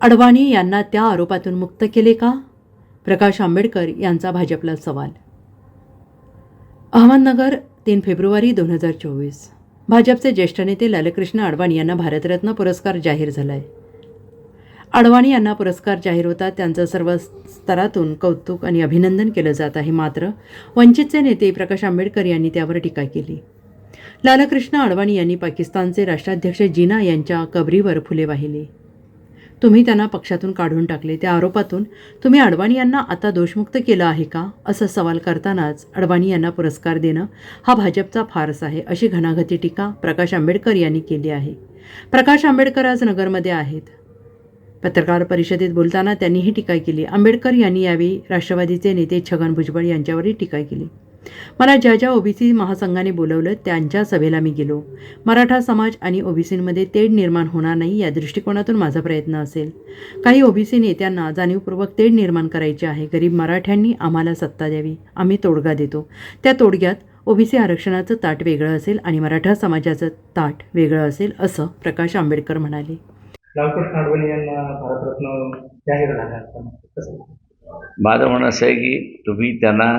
अडवाणी यांना त्या आरोपातून मुक्त केले का? प्रकाश आंबेडकर यांचा भाजपला सवाल. अहमदनगर तीन फेब्रुवारी दोन हजार चोवीस. भाजपचे ज्येष्ठ नेते लालकृष्ण अडवाणी यांना भारतरत्न पुरस्कार जाहीर झाला आहे अडवाणी यांना पुरस्कार जाहीर होता त्यांचं सर्व स्तरातून कौतुक आणि अभिनंदन केलं जात आहे मात्र वंचितचे नेते प्रकाश आंबेडकर यांनी त्यावर टीका केली. लालकृष्ण अडवाणी यांनी पाकिस्तानचे राष्ट्राध्यक्ष जिना यांच्या कबरीवर फुले वाहिली. तुम्ही त्यांना पक्षातून काढून टाकले. त्या आरोपातून तुम्ही अडवाणी यांना आता दोषमुक्त केलं आहे का? असं सवाल करतानाच अडवाणी यांना पुरस्कार देणं हा भाजपचा फारस आहे अशी घनाघती टीका प्रकाश आंबेडकर यांनी केली आहे. प्रकाश आंबेडकर आज नगरमध्ये आहेत. पत्रकार परिषदेत बोलताना त्यांनी ही टीका केली. आंबेडकर यांनी यावेळी राष्ट्रवादीचे नेते छगन भुजबळ यांच्यावरही टीका केली. मला ज्या ज्या ओबीसी महासंघाने बोलवलं त्यांच्या सभेला मी गेलो. मराठा समाज आणि ओबीसींमध्ये तेढ निर्माण होणार नाही या दृष्टिकोनातून माझा प्रयत्न असेल. काही ओबीसी नेत्यांना जाणीवपूर्वक तेढ निर्माण करायचे आहे. गरीब मराठ्यांनी आम्हाला सत्ता द्यावी. आम्ही तोडगा देतो. त्या तोडग्यात ओबीसी आरक्षणाचं ताट वेगळं असेल आणि मराठा समाजाचं ताट वेगळं असेल असं प्रकाश आंबेडकर म्हणाले. लालकृष्ण अडवाणी यांना भारतरत्न जाहीर झाला. माझं म्हणणं असं आहे की तुम्ही त्यांना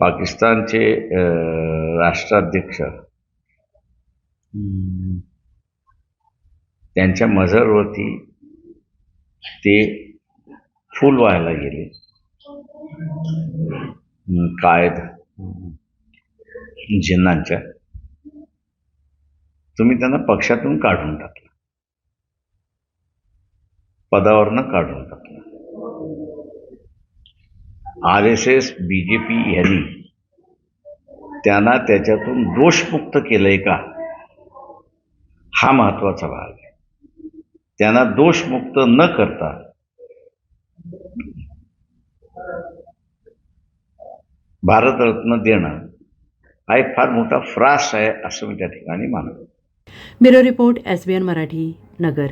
पाकिस्तानचे राष्ट्राध्यक्ष त्यांच्या मजरवरती ते फूल व्हायला गेले. कायद जिन्नांच्या. तुम्ही त्यांना पक्षातून काढून टाकलं. पदावरनं काढून टाकलं. R S S B J P यांनी त्यांना त्याच्यातून दोषमुक्त केलंय का? हा महत्त्वाचा भाग आहे. त्यांना दोषमुक्त न करता भारतरत्न देणं हा एक फार मोठा फ्रास आहे असं मी त्या ठिकाणी मानतो. Bureau report S B N Marathi Nagar.